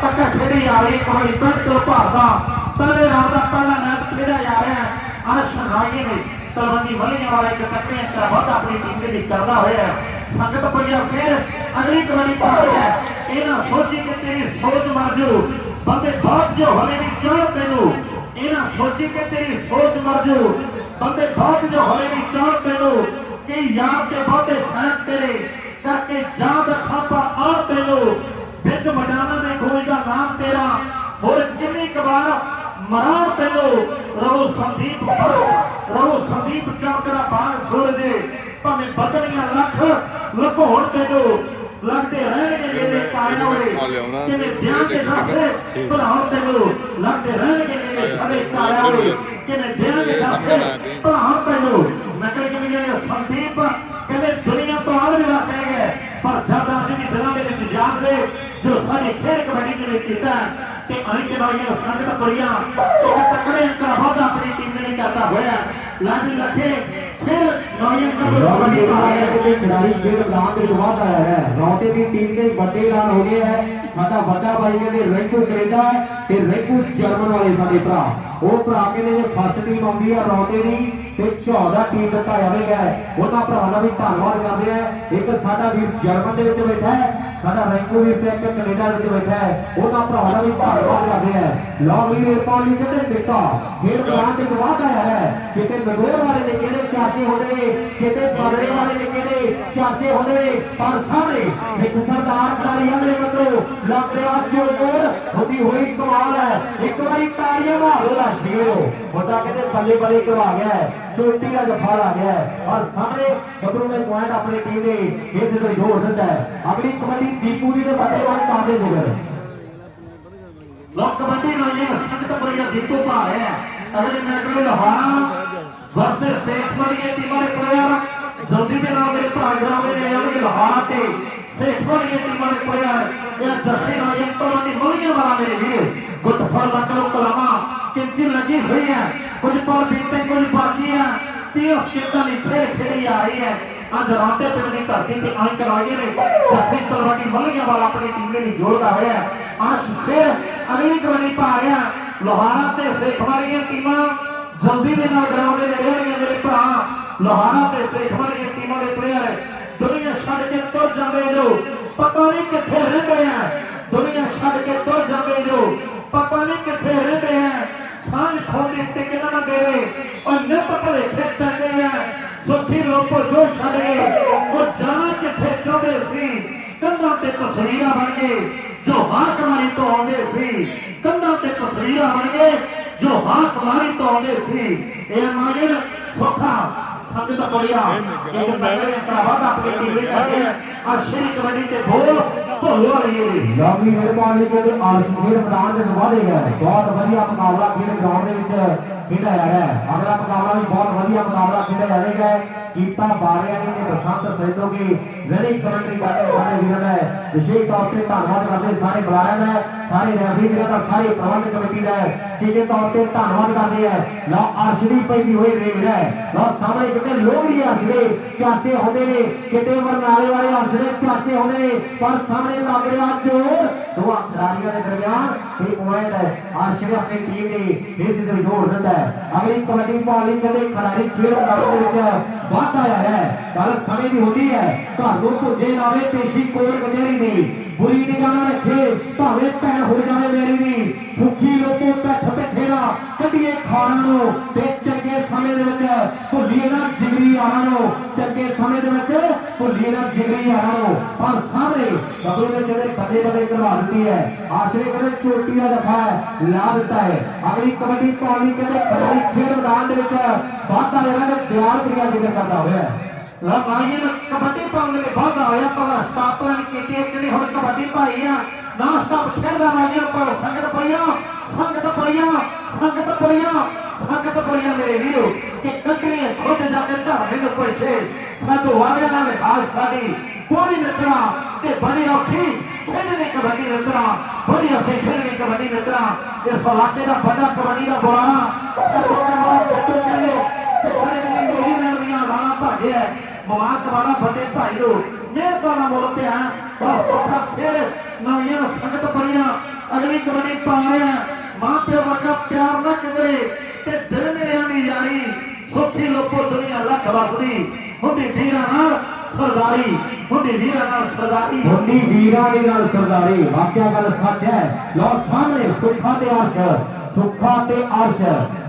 ਪੱਕਾ ਖੇਡੀ ਆ ਰਹੀ ਕੋਈ ਬਿਲਕੁਲ ਭਾਰਦਾ ਪਹਿਲੇ ਰਾਉਂਡ ਦਾ ਪਹਿਲਾ ਮੈਚ ਖੇਡਿਆ ਜਾ ਰਿਹਾ ਹੈ ਅਰਸ਼ ਰਾਗੀ ਨੇ ਤਲਵੰਡੀ ਮੱਲੀਆਂ ਵਾਲਾ ਇੱਕ ਟੱਕਰੇ ਅੰਤਰ ਬਹੁਤ ਆਪਣੀ ਟੀਮ ਦੇ ਲਈ ਕਰਦਾ ਹੋਇਆ ਹੈ ਸੰਗਤ ਪਈਆ ਫਿਰ ਅਗਲੀ ਕਬੱਡੀ ਪਾ ਰਿਹਾ ਹੈ ਇਹਨਾਂ ਸੋਚੀ ਕਿ ਤੇਰੀ ਸੋਚ ਮਰ ਜੂ ਬੰਦੇ ਬਹੁਤ ਜੋ ਹਲੇ ਵੀ ਚਾਹ ਤੈਨੂੰ ਇਹਨਾਂ ਸੋਚੀ ਕਿ ਤੇਰੀ ਸੋਚ ਮਰ ਜੂ ਬੰਦੇ ਬਹੁਤ ਜੋ ਹਲੇ ਵੀ ਚਾਹ ਤੈਨੂੰ ਕਿ ਯਾਰ ਤੇ ਬਹੁਤੇ ਫੈਨ ਤੇਰੇ ਕਰਕੇ ਜਾਂ ਦਾ ਖਾਪਾ ਆ ਤੈਨੂੰ ਵਿੱਚ ਮਡਾਨਾ ਦੇ ਖੋਜ ਦਾ ਨਾਮ ਤੇਰਾ। ਹੋਰ ਕਿੰਨੀ ਕਵਾਰ ਮਰਾਂ ਤੈਨੂੰ ਰਹੋ ਸੰਦੀਪ ਰਹੋ ਸੰਦੀਪ ਚੌਕੜਾ ਬਾਹਰ ਸੁਰ ਦੇ। ਭਾਵੇਂ ਬਦਲੀਆਂ ਲੱਖ ਲੁਕੋਣ ਤੈਨੂੰ ਲੱਗਦੇ ਰਹਿਣਗੇ ਜਿਹੜੇ ਕਾਇਨ ਹੋਏ ਕਿਵੇਂ ਵਿਆਹ ਦੇ ਸਾਥੇ ਭਰਾਉਣ ਤੈਨੂੰ ਲੱਗਦੇ ਰਹਿਣਗੇ ਜਿਹੜੇ ਕਾਇਨ ਹੋਏ ਕਿਵੇਂ ਵਿਆਹ ਦੇ ਸਾਥੇ ਭਰਾਉਣ ਤੈਨੂੰ ਨਕਲ ਕਿਵੇਂ ਜਿਹੜੇ ਸੰਦੀਪ ਕਹਿੰਦੇ ਦੁਨੀਆ ਤੋਂ ਆਲਵਿਦਾ ਕਹਿ ਗਏ ਪਰ ਜਦ ਅਸੀਂ ਵੀ ਦਿਲਾਂ ਦੇ ਵਿੱਚ ਜਾਣਦੇ ਜੋ ਖੇਡ ਕਬੱਡੀ ਦੇ ਵਿੱਚ ਕੀਤਾ ਤੇ ਦੇ ਬਾਰੇ ਸੰਗਤ ਕੋਰੀਆਂ ਇੱਕ ਤਕੜੇ ਅੰਕਰ ਬਹੁਤ ਆਪਣੀ ਟੀਮ ਨੇ ਕਰਦਾ ਹੋਇਆ। ਲਾਜੀ ਲੱਖੇ ਫਿਰ ਨੌਜਵਾਨ ਕਬੱਡੀ ਰੌਣਕ ਇਹ ਪਾ ਹੈ ਰਿਹਾ ਕਿ ਖਿਡਾਰੀ ਖੇਡ ਮੈਦਾਨ ਦੇ ਬਾਹਰ ਆਇਆ ਹੈ। ਰੌਂਟੇ ਦੀ ਟੀਮ ਦੇ ਵੱਡੇ ਐਲਾਨ ਹੋ ਗਏ ਹੈ। ਸਾਡਾ ਵੱਡਾ ਭਾਈ ਕਹਿੰਦੇ ਰੈਂਕੂ ਕੈਨੇਡਾ ਤੇ ਰੈਂਕੂ ਜਰਮਨ ਵਾਲੇ ਸਾਡੇ ਭਰਾ। ਉਹ ਭਰਾ ਕਹਿੰਦੇ ਜੇ ਫਸਟ ਟੀਮ ਆਉਂਦੀ ਹੈ ਰੌਂਟੇ ਦੀ ਤੇ 14 ਟੀਮ ਦਿੱਤਾ ਜਾਵੇਗਾ। ਉਹਨਾਂ ਭਰਾਵਾਂ ਦਾ ਵੀ ਧੰਨਵਾਦ ਕਰਦੇ ਆ। ਇੱਕ ਸਾਡਾ ਵੀਰ ਜਰਮਨ ਦੇ ਵਿੱਚ ਬੈਠਾ ਹੈ। ਸਾਡਾ ਰੈਂਕੂ ਵੀਰ ਤੇ ਇੱਕ ਕੈਨੇਡਾ ਵਿੱਚ ਬੈਠਾ ਹੈ। ਉਹਨਾਂ ਭਰਾਵਾਂ ਦਾ ਵੀ ਧੰਨਵਾਦ ਕਰਦੇ ਆ ਲੌਗ ਵੀਰ ਇਰਪਾਲ ਜੀ ਕਹਿੰਦੇ ਟਿੱਕਾ ਖੇਡ ਮੈਦਾਨ ਦੇ ਬਾਹਰ ਆਇਆ ਹੈ। ਕਿਤੇ ਨਗੋਰ ਵਾਲੇ ਨੇ ਕਿਹੜੇ ਚਾਚੇ ਹੁੰਦੇ ਨੇ ਕਿਤੇ ਬਰੜੇ ਵਾਲੇ ਨੇ ਕਿਹੜੇ ਚਾਚੇ ਹੁੰਦੇ ਨੇ ਪਰ ਸਾਹਮਣੇ ਇੱਕ ਸਰਦਾਰ ਤਾਲੀਆਂ ਦੇ ਵੱਲੋਂ ਲੱਗ ਰਿਹਾ ਜੋ ਹੁੰਦੀ ਹੋਈ ਕਮਾਲ ਹੈ। ਇੱਕ ਵਾਰੀ ਤਾਲੀਆਂ ਮਾਰੋ ਰਾਸ਼ਟਰੀ ਵੱਡਾ ਕਿਤੇ ਬੱਲੇ ਬੱਲੇ ਕਰਵਾ ਗਿਆ ਚੋਟੀ ਦਾ ਜਫਾ ਆ ਗਿਆ ਔਰ ਸਾਹਮਣੇ ਗੱਭਰੂ ਨੇ ਪੁਆਇੰਟ ਆਪਣੀ ਟੀਮ ਦੇ ਇਸ ਦੇ ਜੋੜ ਦਿੰਦਾ ਹੈ। ਅਗਲੀ ਕਬੱਡੀ ਦੀਪੂ ਦੇ ਬੱਲੇ ਵਾਲੇ ਕਾਂਦੇ ਜੁਗਰ ਲੋਕ ਕਬੱਡੀ ਨੂੰ ਇਹ ਸੰਗਤ ਕੋਰੀਆ ਦੀਪੂ ਪਾ ਰਿਹਾ ਅਗਲੇ ਮੈਚ ਨੂੰ ਲਹਾਰਾ ਵਰਸੇ ਸੇਖ ਟੀਮਾਂ ਦੇ ਪਲੇਅਰ ਜਲਦੀ ਦੇ ਨਾਲ ਮੇਰੇ ਭਰਾ ਗਰਾਉਂਦੇ ਨੇ ਆਉਣਗੇ ਲਹਾਰਾ ਤੇ ਸੇਖ ਵਰਗੇ ਟੀਮਾਂ ਦੇ ਪਲੇਅਰ ਇਹ ਦਸੇ ਨਾਲ ਇਹ ਤੋਂ ਦੀ ਮੋਲੀਆਂ ਵਾਲਾ ਮੇਰੇ ਵੀਰ ਗੁੱਟਫਲ ਲੱਕੜੋ ਕਲਾਮਾ ਕਿੰਚੀ ਲੱਗੀ ਹੋਈ ਹੈ ਕੁਝ ਪਲ ਬੀਤੇ ਕੁਝ ਬਾਕੀ ਹੈ ਤੇ ਉਸ ਖੇਤਾਂ ਦੀ ਖੇਡ ਖੇਡੀ ਆ ਰਹੀ ਹੈ ਅੱਜ ਰਾਤੇ ਪਿੰਡ ਦੀ ਧਰਤੀ ਤੇ ਆਂ ਕਰਾਏ ਨੇ ਦਸੇ ਤਲਵਾਟੀ ਮੋਲੀਆਂ ਵਾਲਾ ਆਪਣੀ ਟੀਮ ਲਈ ਜੋੜਦਾ ਹੋਇਆ ਹੈ ਅੱਜ ਫਿਰ ਅਗਲੀ ਕਬੱਡੀ ਪਾ ਰਿਹਾ ਲੋਹਾਰਾ ਤੇ ਸੇਖ ਵਾਲੀਆਂ ਟੀਮਾਂ ਜਲਦੀ ਦੇ ਨਾਲ ਗਰਾਊਂਡ ਦੇ ਰਹਿਣਗੇ ਮੇਰੇ ਭਰਾ ਲੋਹਾਰਾ ਤੇ ਸੇਖ ਵਾਲੀਆਂ ਟੀਮਾਂ ਦੇ ਪਲੇਅਰ ਦੁਨੀਆ ਛੱਡ ਕੇ ਤੁਰ ਜਾਂਦੇ ਜੋ ਪਤਾ ਨਹੀਂ ਕਿੱਥੇ ਰਹਿੰਦੇ ਆ ਦੁਨੀਆ ਛੱਡ ਕੇ ਤੁਰ ਜਾਂਦੇ ਜੋ ਪਤਾ ਨਹੀਂ ਕਿੱਥੇ ਰਹਿੰਦੇ ਆ ਸਾਂਝ ਖੋਦੀ ਤੇ ਕਿਹਨਾਂ ਨਾ ਦੇਵੇ ਔਰ ਨਿਪ ਭਲੇਖੇ ਪੈਂਦੇ ਆ ਸੁੱਖੀ ਲੋਕੋ ਜੋ ਛੱਡ ਗਏ ਉਹ ਜਾਣਾ ਕਿੱਥੇ ਚਾਹੁੰਦੇ ਸੀ ਕੰਧਾਂ ਤੇ ਤਸਵੀਰਾਂ ਬਣ ਗਏ ਜੋ ਹਾਕਮਾਰੀ ਤੋਂ ਆਉਂਦੇ ਸੀ ਕੰਧਾਂ ਤੇ ਤਸਵੀਰਾਂ ਬਣ ਗਏ ਜੋ ਹਾਕਮਾਰੀ ਤੋਂ ਆਉਂਦੇ ਸੀ ਇਹ ਮਾਜਨ ਸੋਖਾ ਸੰਗਤ ਕੋਲਿਆ ਇਹ ਨਗਰੇ ਕਰਾਵਾ ਆਪਣੀ ਟੀਮ ਵਿੱਚ ਹੈ। ਆ ਸ਼੍ਰੀ ਕਬੱਡੀ ਤੇ ਬੋਲ ਭੋਲ ਵਾਲੀ ਲੰਬੀ ਮਿਹਰਬਾਨੀ ਕਹਿੰਦੇ ਆਸਮੀਰ ਮੈਦਾਨ ਦੇ ਨਵਾਦੇ ਗਏ। ਬਹੁਤ ਵਧੀਆ ਮੁਕਾਬਲਾ ਖੇਡ ਗਰਾਊਂਡ ਦੇ ਵਿੱਚ ਖੇਡਿਆ ਜਾ ਰਿਹਾ ਹੈ। ਅਗਲਾ ਮੁਕਾਬਲਾ ਵੀ ਬਹੁਤ ਵਧੀਆ ਮੁਕਾਬਲਾ ਖੇਡਿਆ ਜਾਵੇਗਾ। ਕੀਤਾ ਬਾਰਿਆਣੀ ਤੇ ਬਸੰਤ ਸੈਦੋਗੇ ਜਿਹੜੀ ਕਮੈਂਟਰੀ ਕਰਦੇ ਸਾਰੇ ਵੀਰਾਂ ਦਾ ਵਿਸ਼ੇਸ਼ ਤੌਰ ਤੇ ਧੰਨਵਾਦ ਕਰਦੇ ਸਾਰੇ ਬੁਲਾਰਿਆਂ ਦਾ, ਸਾਰੇ ਰੈਫਰੀ ਵੀਰਾਂ ਦਾ, ਸਾਰੇ ਪ੍ਰਬੰਧ ਕਮੇਟੀ ਦਾ ਠੀਕੇ ਤੌਰ ਤੇ ਧੰਨਵਾਦ ਕਰਦੇ ਆ ਲਓ ਅਰਸ਼ਦੀ ਪੈਂਦੀ ਹੋਈ ਰੇਲ ਹੈ। ਲਓ, ਸਾਹਮਣੇ ਕਿਤੇ ਲੋਹੜੀ ਅਰਸ਼ਦੇ ਚਾਚੇ ਹੁੰਦੇ ਨੇ, ਕਿਤੇ ਵਰਨਾਲੇ ਵਾਲੇ ਅਰਸ਼ਦੇ ਚਾਚੇ ਹੁੰਦੇ ਨੇ, ਪਰ ਸਾਹਮਣੇ ਲੱਗ ਰਿਹਾ ਜੋਰ ਦੋਵਾਂ ਖਿਡਾਰੀਆਂ ਦੇ ਦਰਮਿਆਨ ਇਹ ਪੁਆਇੰਟ ਹੈ। ਅਰਸ਼ਦੇ ਆਪਣੀ ਟੀਮ ਦੇ ਇਸ ਦੇ ਜੋੜ ਦਿੰਦਾ ਹੈ। ਅਗਲੀ ਕਬੱਡੀ ਪਾਲੀ ਕਹਿੰਦੇ ਖਿਡਾਰੀ ਖੇਡ ਮੈਦਾਨ ਦੇ ਵਿੱਚ ਵਾਧਾ ਆਇਆ ਹੈ। ਗੱਲ ਸਮੇਂ ਦੀ ਹੁੰਦੀ ਹੈ। ਤੁਹਾਨੂੰ ਭੁੱਜੇ ਲਾਵੇ ਪੇਸ਼ੀ ਕੋਰ ਕਚਹਿਰੀ ਦੀ। ਬੁਰੀ ਨਿਗਾਹ ਨਾਲ ਰੱਖੇ, ਭਾਵੇਂ ਭੈਣ ਹੋ ਜਾਵੇ ਮੇਰੀ ਦੀ ਸੁਖੀ ਲੋਕੋ ਪੈਠ ਪਿਛੇੜਾ ਕੱਢੀਏ ਖਾਣਾ ਨੂੰ। ਤੇ ਚੰਗੇ ਸਮੇਂ ਦੇ ਵਿੱਚ ਭੁੱਲੀਏ ਨਾ ਜਿਗਰੀ ਆਣਾ ਨੂੰ। ਚੰਗੇ ਸਮੇਂ ਦੇ ਵਿੱਚ ਭੁੱਲੀਏ ਨਾ ਜਿਗਰੀ ਆਣਾ ਨੂੰ। ਪਰ ਸਾਹਮਣੇ ਬਬਲੂ ਨੇ ਜਿਹੜੇ ਬੱਲੇ ਬੱਲੇ ਕਰਵਾ ਦਿੱਤੀ ਹੈ, ਆਸ਼ਰੇ ਕਹਿੰਦੇ ਚੋਟੀ ਦਾ ਦਫਾ ਲਾ ਦਿੱਤਾ ਹੈ। ਅਗਲੀ ਕਬੱਡੀ ਪਾਉਣੀ ਕਹਿੰਦੇ ਖੇਡ ਮੈਦਾਨ ਦੇ ਵਿੱਚ ਵਾਧਾ ਜਿਹੜਾ ਨੇ ਦਿਆਲ ਪ੍ਰਿਆ ਜ਼ਿਕਰ ਕਰਦਾ ਹੋਇਆ ਹੈ। ਲਾ ਮਾਈਏ ਨੇ, ਕਬੱਡੀ ਪਾਉਣ ਦੇ ਬਾਅਦ ਆਇਆ ਪਰ ਸਟਾਪ ਲਾਈਨ ਕੀਤੀ ਹੈ ਜਿਹੜੀ ਹੁਣ ਕਬੱਡੀ ਪਾਈ ਆ। ਨਾ ਸਟਾਪ ਖੇਡਦਾ ਮਾਈਏ ਪਰ ਸੰਗਤ ਪਈਆ ਸੰਗਤ ਪਈਆ ਸੰਗਤ ਪਈਆ ਸੰਗਤ ਪਈਆ ਮੇਰੇ ਵੀਰੋ। ਕਿ ਕੰਟਰੀ ਖੁਦ ਜਾ ਕੇ ਧਰਨੇ ਨੂੰ ਪੁੱਛੇ ਸਾਡੋ ਵਾਰਿਆ ਨਾਲ ਹਾਲ ਸਾਡੀ ਪੂਰੀ ਨਤਰਾ ਤੇ ਬੜੀ ਔਖੀ ਖੇਡਣੀ ਕਬੱਡੀ ਨਤਰਾ ਬੜੀ ਔਖੀ ਖੇਡਣੀ ਕਬੱਡੀ ਨਤਰਾ ਇਸ ਇਲਾਕੇ ਦਾ ਵੱਡਾ ਕਬੱਡੀ ਦਾ ਬੁਲਾਣਾ ਤੇ ਕੋਕਰਵਾਲ ਕੱਟੋ ਚੱਲੇ ਤੇ ਸਾਰੇ ਨੇ ਮੇਰੀ ਮੈਲਵੀਆਂ ਗਾਣਾ ਭਾਜਿਆ ਮੁਬਾਰਕ ਵਾਲਾ ਵੱਡੇ ਭਾਈ ਨੂੰ ਮਿਹਰਬਾਨਾ ਮੁੱਲ ਤੇ ਆ ਬਹੁਤ ਔਖਾ ਫੇਰ ਨਵੀਆਂ ਸੰਗਤ ਪਈਆਂ ਅਗਲੀ ਕਬੱਡੀ ਪਾ ਰਿਹਾ ਮਾਂ ਪਿਓ ਵਰਗਾ ਪਿਆਰ ਨਾ ਕਿਧਰੇ ਤੇ ਦਿਲ ਮੇਰਿਆਂ ਦੀ ਯਾਰੀ ਸੁਖੀ ਲੋਕੋ ਦੁਨੀਆ ਲੱਖ ਵਸਦੀ ਹੁੰਦੀ ਵੀਰਾਂ ਨਾਲ ਸਰਦਾਰੀ ਹੁੰਦੀ ਵੀਰਾਂ ਨਾਲ ਸਰਦਾਰੀ ਮੁੰਡੀ ਵੀਰਾਂ ਦੇ ਨਾਲ ਸਰਦਾਰੀ ਵਾਕਿਆ ਗੱਲ ਸੱਚ ਹੈ ਲੋ ਸਾਹਮਣੇ ਸੁੱਖਾ ਤੇ ਅਰਸ਼ ਸੁੱਖਾ ਤੇ ਅਰਸ਼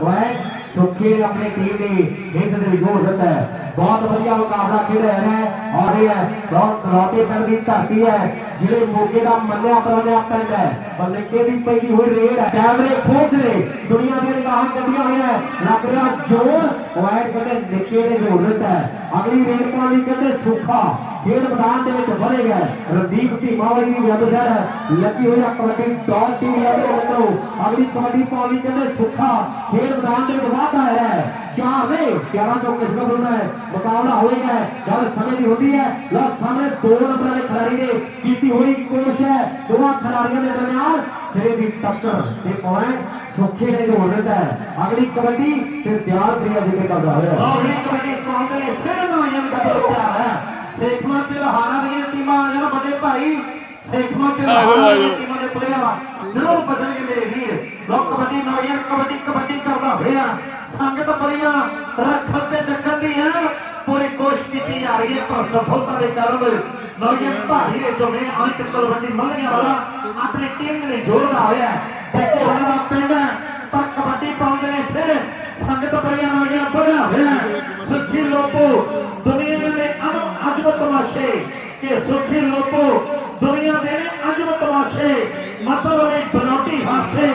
ਵੈ ਸੁੱਖੇ ਨੇ ਆਪਣੀ ਟੀਮ ਦੀ ਹਿੱਟ ਦੇ ਵਿੱਚ ਜੋੜ ਦਿੱਤਾ ਹੈ ਬਹੁਤ ਵਧੀਆ ਮੁਕਾਬਲਾ ਖੇਡ ਰਿਹਾ ਹੈ ਔਰ ਇਹ ਹੈ ਬਹੁਤ ਰੋਟੇ ਪਿੰਡ ਦੀ ਧਰਤੀ ਹੈ ਜਿਹੜੇ ਮੋਗੇ ਦਾ ਮੰਨਿਆ ਪਰਵਿਆ ਪਿੰਡ ਹੈ ਬੰਨਕੇ ਦੀ ਪੈਦੀ ਹੋਈ ਰੇਡ ਹੈ ਕੈਮਰੇ ਫੋਕਸ ਨੇ ਦੁਨੀਆ ਦੀਆਂ ਨਿਗਾਹਾਂ ਕੱਢੀਆਂ ਹੋਈਆਂ ਹੈ। ਲੱਗ ਰਿਹਾ ਜੋਰ ਵੈਟ ਕਹਿੰਦੇ ਨਿੱਕੇ ਨੇ ਜੋੜ ਦਿੱਤਾ ਹੈ ਅਗਲੀ ਰੇਡ ਪਾਉਣ ਲਈ ਕਹਿੰਦੇ ਸੁੱਖਾ ਖੇਡ ਮੈਦਾਨ ਦੇ ਵਿੱਚ ਵਧੇਗਾ ਰਣਦੀਪ ਧੀਮਾ ਵਾਲੀ ਦੀ ਜਦ ਜਦ ਲੱਗੀ ਹੋਈ ਆ ਕਬੱਡੀ ਟੌਪ ਟੀਮ ਲੈਵਲ ਵੱਲੋਂ ਅਗਲੀ ਕਬੱਡੀ ਪਾਉਣ ਲਈ ਕਹਿੰਦੇ ਸੁੱਖਾ ਖੇਡ ਮੈਦਾਨ ਦੇ ਵਿੱਚ ਵਾਧਾ ਹੈ चार नहीं? ग्यारह जो किस्मत होता है। मुकाबला होएगा गल समय की होती है। लो सामने दो नंबर वाले खिलाड़ी ने जीती हुई कोशिश है। दो खिलाड़ियों के दरमियान सिरे की टक्कर। एक पॉइंट सुखे ने जो होता है। अगली कबड्डी, फिर प्यार प्रिया जी के कब्जा है अगली कबड्डी कौन करे फिर नौजवान का होता है। सेखमा ते हारा दी टीमा आ जाओ बड़े भाई सेखमा ते हारा दी टीमा दे प्लेयर ज़रूर बदल के मेरे वीर। लोग कबड्डी नौजवान कबड्डी कबड्डी करता होया ਸੰਗਤ ਬੜੀਆਂ ਰੱਖਣ ਤੇ ਡੱਕਣ ਦੀ ਹੈ ਪੂਰੀ ਕੋਸ਼ਿਸ਼ ਕੀਤੀ ਜਾ ਰਹੀ ਹੈ ਪਰ ਸਫਲਤਾ ਦੇ ਕਾਰਨ ਨੌਜਵਾਨ ਭਾਰੀ ਦੇ ਜੋਨੇ ਅੰਤ ਕਬੱਡੀ ਮੰਗਣੀਆਂ ਵਾਲਾ ਆਪਣੀ ਟੀਮ ਨੇ ਜੋੜਦਾ ਹੋਇਆ ਹੈ ਤੇ ਉਹਨਾਂ ਦਾ ਪਿੰਡ ਹੈ ਪਰ ਕਬੱਡੀ ਪਾਉਂਦੇ ਨੇ ਫਿਰ ਸੰਗਤ ਬੜੀਆਂ ਨੌਜਵਾਨ ਬੜਿਆ ਹੋਇਆ ਸੁਖੀ ਲੋਕੋ ਦੁਨੀਆ ਦੇ ਅਨ ਅਜਬ ਤਮਾਸ਼ੇ ਕਿ ਸੁਖੀ ਲੋਕੋ ਦੁਨੀਆ ਦੇ ਨੇ ਅਜਬ ਤਮਾਸ਼ੇ ਮਤਲਬ ਇਹ ਬਨੌਟੀ ਹਾਸੇ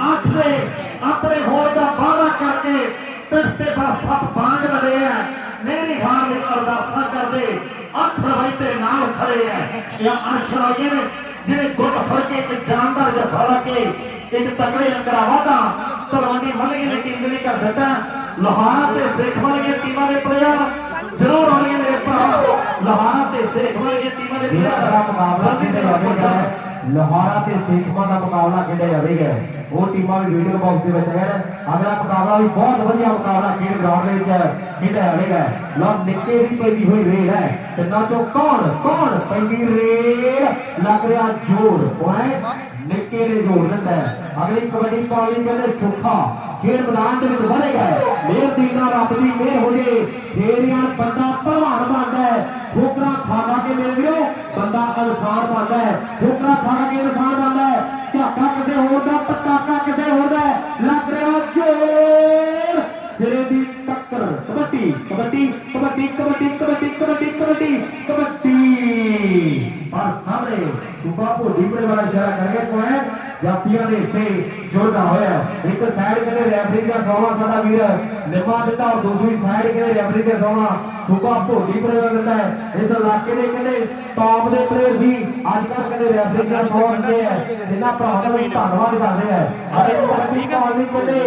ਆਖਰੇ ਆਪਣੇ ਹੋਣ ਦਾ ਵਾਅਦਾ ਕਰਕੇ ਪਿੱਠ ਤੇ ਬਸ ਸੱਪ ਬਾਂਝ ਲੜੇ ਆ ਮੇਰੀ ਹਾਰ ਵਿੱਚ ਅਰਦਾਸਾਂ ਕਰਦੇ ਅੱਖ ਰਵਾਈ ਤੇ ਨਾਲ ਖੜੇ ਆ ਜਾਂ ਅਨਸ਼ਰਾਗੇ ਨੇ ਜਿਹੜੇ ਗੁੱਟ ਫੜ ਕੇ ਇੱਕ ਜਾਨਦਾਰ ਜਿਹਾ ਫੜਾ ਕੇ ਇੱਕ ਤਕੜੇ ਅੰਕਰਾ ਵਾਦਾ ਤਲਵਾਨੀ ਮਲਗੇ ਦੀ ਟੀਮ ਲਈ ਕਰ ਦਿੱਤਾ। ਲੋਹਾਰਾ ਤੇ ਸੇਖ ਵਾਲੀਆਂ ਟੀਮਾਂ ਦੇ ਪਲੇਅਰ ਜ਼ਰੂਰ ਆਉਣਗੇ ਮੇਰੇ ਭਰਾ। ਲੋਹਾਰਾ ਤੇ ਸੇਖ ਵਾਲੀਆਂ ਟੀਮਾਂ ਦੇ ਇਹ ਸਾਰਾ ਮੁਕਾਬਲਾ ਲੋਹਾਰਾ ਤੇ ਸੇਖਵਾਂ ਦਾ ਮੁਕਾਬਲਾ ਖੇਡਿਆ ਜਾਵੇਗਾ ਉਹ ਟੀਮਾਂ ਵੀ ਵੀਡੀਓ ਬਾਕਸ ਦੇ ਵਿੱਚ ਹੈ ਅਗਲਾ ਮੁਕਾਬਲਾ ਵੀ ਬਹੁਤ ਵਧੀਆ ਮੁਕਾਬਲਾ ਖੇਡ ਗਰਾਊਂਡ ਦੇ ਵਿੱਚ ਖੇਡਿਆ ਜਾਵੇਗਾ ਲਓ ਨਿੱਕੇ ਦੀ ਪੈਦੀ ਹੋਈ ਰੇਡ ਹੈ। ਤਿੰਨਾਂ ਚੋਂ ਕੌਣ ਕੌਣ ਪੈਂਦੀ ਰੇਡ ਲੱਗ ਰਿਹਾ ਜੋਰ। ਪੁਆਇੰਟ ਨਿੱਕੇ ਨੇ ਜੋੜ ਦਿੰਦਾ ਅਗਲੀ ਕਬੱਡੀ ਪਾਉਣੀ ਕਹਿੰਦੇ ਸੁੱਖਾ। ਖੇਡ ਮੈਦਾਨ ਦੇ ਵਿੱਚ ਵਧੇਗਾ। ਮੇਰ ਦੀਨਾ ਰੱਬ ਦੀ ਮਿਹਰ ਹੋ ਜੇ। ਫੇਰ ਯਾਰ ਬੰਦਾ ਭਲਵਾਨ ਬਣਦਾ ਹੈ। ਠੋਕਰਾਂ ਖਾ ਖਾ ਕੇ ਮੇਰੇ ਵੀਰੋ, ਬੰਦਾ ਇਨਸਾਨ ਬਣਦਾ ਹੈ। ਠੋਕਰਾਂ ਖਾ ਕੇ ਇਨਸਾਨ ਬਣਦਾ ਹੈ। ਝਾਕਾ ਕਿਸੇ ਹੋਰ ਦਾ ਪਟਾਕਾ ਵਾਲਾ ਇਸ਼ਾਰਾ ਕਰਿਆ ਕੋਏ ਜਾਪੀਆਂ ਦੇ ਹਿੱਸੇ ਜੁੜਦਾ ਹੋਇਆ। ਇੱਕ ਸਾਈਡ ਕਿਤੇ ਰੈਫਰੀ ਦਾ ਸੋਨਾ ਸਾਡਾ ਵੀਰ ਨਿਮਾ ਦਿੱਤਾ ਔਰ ਦੂਸਰੀ ਸਾਈਡ ਕਿਤੇ ਰੈਫਰੀ ਦਾ ਸੁਪਾ ਭੋਡੀ ਬੜੇ ਵਾਲਾ ਦਿੱਤਾ ਹੈ। ਇਸ ਇਲਾਕੇ ਦੇ ਕਹਿੰਦੇ ਟੌਪ ਦੇ ਪਲੇਅਰ ਵੀ ਅੱਜ ਕੱਲ੍ਹ ਕਹਿੰਦੇ ਰੈਫਰੀ ਦਾ ਸੋਨਾ ਦਿੰਦੇ ਆ ਇਹਨਾਂ ਭਰਾਵਾਂ ਦਾ ਵੀ ਧੰਨਵਾਦ ਕਰਦੇ ਆ ਅਤੇ ਕਬੱਡੀ ਪਾਉਣੀ ਕਹਿੰਦੇ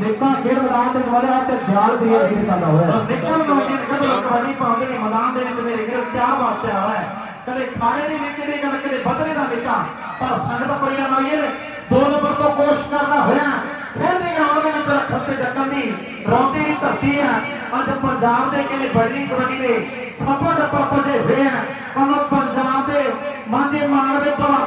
ਨਿੱਕਾ ਖੇਡ ਮੈਦਾਨ ਤੇ ਵਧਿਆ ਤੇ ਦਿਆਲ ਪ੍ਰਿਆ ਜੀ ਕਰਦਾ ਹੋਇਆ। ਨੌਜਵਾਨ ਕਦੋਂ ਕਬੱਡੀ ਪਾਉਂਦੇ ਨੇ। ਮੈਦਾਨ ਦੇ ਵਿੱਚ ਮੇਰੇ ਵੀਰੋ ਚਾਹ ਵਾਸਤੇ ਆਇਆ ਕਦੇ ਖਾਣੇ ਦੀ ਨੀਤੀ ਦੀ ਗੱਲ ਕਦੇ ਬਦਲੇ ਦਾ ਨਿਕਾ ਪਰ ਸੰਗਤ ਪਈਆਂ ਨੌਜਵਾਨ ਦੋ ਨੰਬਰ ਤੋਂ ਕੋਸ਼ਿਸ਼ ਕਰਦਾ ਹੋਇਆ। ਫਿਰ ਵੀ ਗਰਾਊਂਡ ਦੇ ਵਿੱਚ ਰੱਖਣ ਤੇ ਡੱਕਣ ਦੀ ਰੌਂਦੀ ਦੀ ਧਰਤੀ ਹੈ ਅੱਜ ਪੰਜਾਬ ਦੇ ਕਿਲੇ ਬੜੀ ਕਬੱਡੀ ਦੇ ਸਫਲ ਡੱਪਾ ਭੱਜੇ ਹੋਏ ਆ। ਉਹਨਾਂ ਪੰਜਾਬ ਦੇ ਮਾਝੇ ਮਾਨਵੇ ਭਰਾ